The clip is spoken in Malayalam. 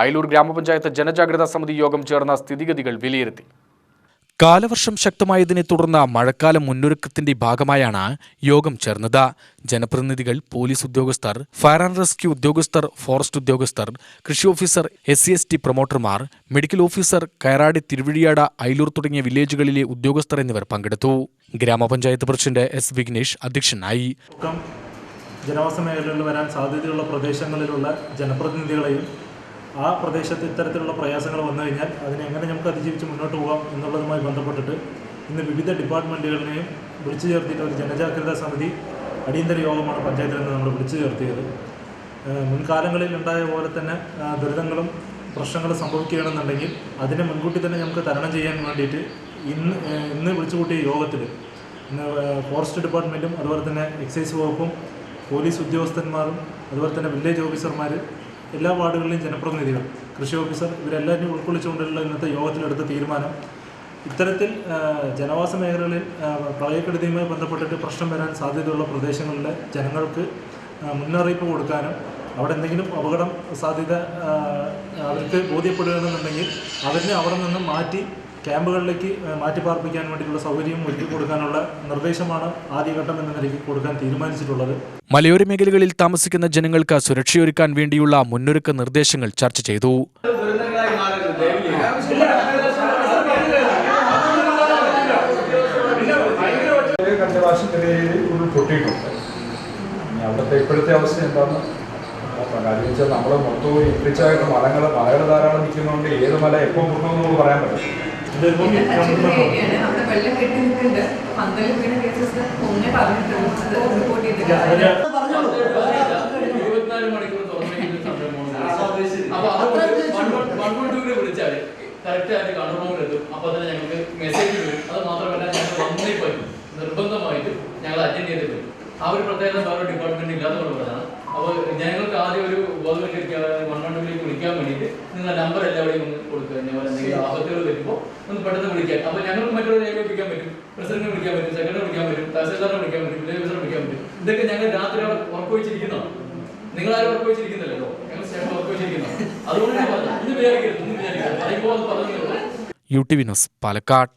അയലൂർ ഗ്രാമപഞ്ചായത്ത് ജനജാഗ്രതാ സമിതി യോഗം ചേർന്ന സ്ഥിതിഗതികൾ വിലയിരുത്തി. കാലവർഷം ശക്തമായതിനെ തുടർന്ന് മഴക്കാല മുന്നൊരുക്കത്തിന്റെ ഭാഗമായാണ് യോഗം ചേർന്നത്. ജനപ്രതിനിധികൾ പോലീസ് ഉദ്യോഗസ്ഥർ ഫയർ ആൻഡ് റെസ്ക്യൂ ഉദ്യോഗസ്ഥർ ഫോറസ്റ്റ് ഉദ്യോഗസ്ഥർ കൃഷി officer S C S T പ്രൊമോട്ടർമാർ medical officer Kayaradi Thiruvazhiyad Ayalur തുടങ്ങിയ വില്ലേജുകളിലെ ഉദ്യോഗസ്ഥർ എന്നിവർ പങ്കെടുത്തു. ഗ്രാമപഞ്ചായത്ത് പ്രസിഡന്റ് എസ് വിഘ്നേഷ് അധ്യക്ഷനായി. ജനവാസ മേഖലകളിൽ വരാൻ സാധ്യതയുള്ള പ്രദേശങ്ങളിലുള്ള ജനപ്രതിനിധികളെയും ആ പ്രദേശത്ത് ഇത്തരത്തിലുള്ള പ്രയാസങ്ങൾ വന്നു കഴിഞ്ഞാൽ അതിനെ എങ്ങനെ നമുക്ക് അതിജീവിച്ച് മുന്നോട്ട് പോകാം എന്നുള്ളതുമായി ബന്ധപ്പെട്ടിട്ട് ഇന്ന് വിവിധ ഡിപ്പാർട്ട്മെന്റുകളിനെയും വിളിച്ചു ചേർത്തിയിട്ട് ഒരു ജനജാഗ്രതാ സമിതി അടിയന്തര യോഗമാണ് പഞ്ചായത്തിൽ നിന്ന് നമ്മൾ വിളിച്ചു ചേർത്തിയത്. മുൻകാലങ്ങളിൽ ഉണ്ടായ പോലെ തന്നെ ദുരിതങ്ങളും പ്രശ്നങ്ങളും സംഭവിക്കുകയാണെന്നുണ്ടെങ്കിൽ അതിനെ മുൻകൂട്ടി തന്നെ നമുക്ക് തരണം ചെയ്യാൻ വേണ്ടിയിട്ട് ഇന്ന് ഇന്ന് വിളിച്ചു കൂട്ടിയ യോഗത്തിൽ ഇന്ന് ഫോറസ്റ്റ് ഡിപ്പാർട്ട്മെന്റും അതുപോലെ തന്നെ എക്സൈസ് വകുപ്പും പോലീസ് ഉദ്യോഗസ്ഥന്മാരും അതുപോലെ തന്നെ വില്ലേജ് ഓഫീസർമാർ എല്ലാ വാർഡുകളിലെയും ജനപ്രതിനിധികൾ കൃഷി ഓഫീസർ ഇവരെല്ലാവരും ഉൾക്കൊള്ളിച്ചുകൊണ്ടുള്ള ഇന്നത്തെ യോഗത്തിലെടുത്ത തീരുമാനം. ഇത്തരത്തിൽ ജനവാസ മേഖലകളിൽ പ്രളയക്കെടുതിയുമായി ബന്ധപ്പെട്ടിട്ട് പ്രശ്നം വരാൻ സാധ്യതയുള്ള പ്രദേശങ്ങളിലെ ജനങ്ങൾക്ക് മുന്നറിയിപ്പ് കൊടുക്കാനും അവിടെ എന്തെങ്കിലും അപകടം സാധ്യത അവർക്ക് ബോധ്യപ്പെടുകയാണെന്നുണ്ടെങ്കിൽ അവരിനെ അവിടെ നിന്ന് മാറ്റി ക്യാമ്പുകളിലേക്ക് മാറ്റിപ്പാർപ്പിക്കാൻ വേണ്ടിയുള്ള പാർപ്പിക്കാൻ വേണ്ടിയിട്ടുള്ള സൗകര്യം ഒരുക്കി കൊടുക്കാനുള്ള നിർദ്ദേശമാണ് ആദ്യഘട്ടം എന്ന നിലയ്ക്ക് കൊടുക്കാൻ തീരുമാനിച്ചിട്ടുള്ളത്. മലയോര മേഖലകളിൽ താമസിക്കുന്ന ജനങ്ങൾക്ക് സുരക്ഷയൊരുക്കാൻ വേണ്ടിയുള്ള മുന്നൊരുക്ക നിർദ്ദേശങ്ങൾ ചർച്ച ചെയ്തു. അവിടുത്തെ ഇപ്പോഴത്തെ അവസ്ഥ എന്താണെന്ന് കാര്യം വെച്ചാൽ നമ്മൾ മൊത്തവും ഇപ്പിച്ചായിട്ട് മലങ്ങൾ മലകൾ ധാരാളം നിൽക്കുന്നതുകൊണ്ട് ഏത് മല എപ്പോൾ പൊട്ടുമെന്ന് നമുക്ക് പറയാൻ പറ്റും ഇരുപത്തിനാല് മണിക്കൂർ വിളിച്ചാൽ കറക്റ്റ് ആയിട്ട് എത്തും. അപ്പൊ തന്നെ ഞങ്ങൾക്ക് മെസ്സേജ് വരും അത് മാത്രമല്ല ഞങ്ങൾ വന്നേ പറ്റും നിർബന്ധമായിട്ടും ഞങ്ങൾ അറ്റൻഡ് ചെയ്തിട്ടുണ്ട്. പറ്റും ആ ഒരു പ്രത്യേകത വേറെ ഡിപ്പാർട്ട്മെന്റ് ഇല്ലാത്തതുകൊണ്ടാണ് അപ്പോൾ ജനങ്ങൾക്ക് ആദ്യം ഒരു ബോധവൽക്കരിക്കാൻ വൺ വൺ ടൂവിലേക്ക് വിളിക്കാൻ നമ്പർ എല്ലാവരെയും ഒന്ന് കൊടുക്കുക ഞങ്ങൾ എന്തെങ്കിലും ആപത്തുകൾ വരുമ്പോൾ ഒന്ന് പെട്ടെന്ന് വിളിക്കാൻ അപ്പോൾ ഞങ്ങൾക്ക് മറ്റുള്ളവരെ ഏകോപിക്കാൻ പറ്റും. പ്രസിഡന്റിനെ വിളിക്കാൻ പറ്റും. സെക്രട്ടറി വിളിക്കാൻ പറ്റും. തഹസിൽദാറിനെ വിളിക്കാൻ പറ്റും. വില്ലേജ് ഓഫീസറെ വിളിക്കാൻ പറ്റും. ഇതൊക്കെ ഞങ്ങൾ രാത്രി അവിടെ ഉറപ്പുവെച്ചിരിക്കുന്നതാണ് നിങ്ങൾ ആരും ഉറപ്പ് വെച്ചിരിക്കുന്നില്ലല്ലോ ഞങ്ങൾ സ്റ്റേഷൻ ഉറപ്പ് വെച്ചിരിക്കുന്നതാണ് അതുകൊണ്ട് ഇന്ന് വിചാരിക്കരുത് ഇന്ന് വിചാരിക്കരുത്. അതിപ്പോ അത് പറഞ്ഞു യു ടി വിനോസ് ന്യൂസ് പാലക്കാട്.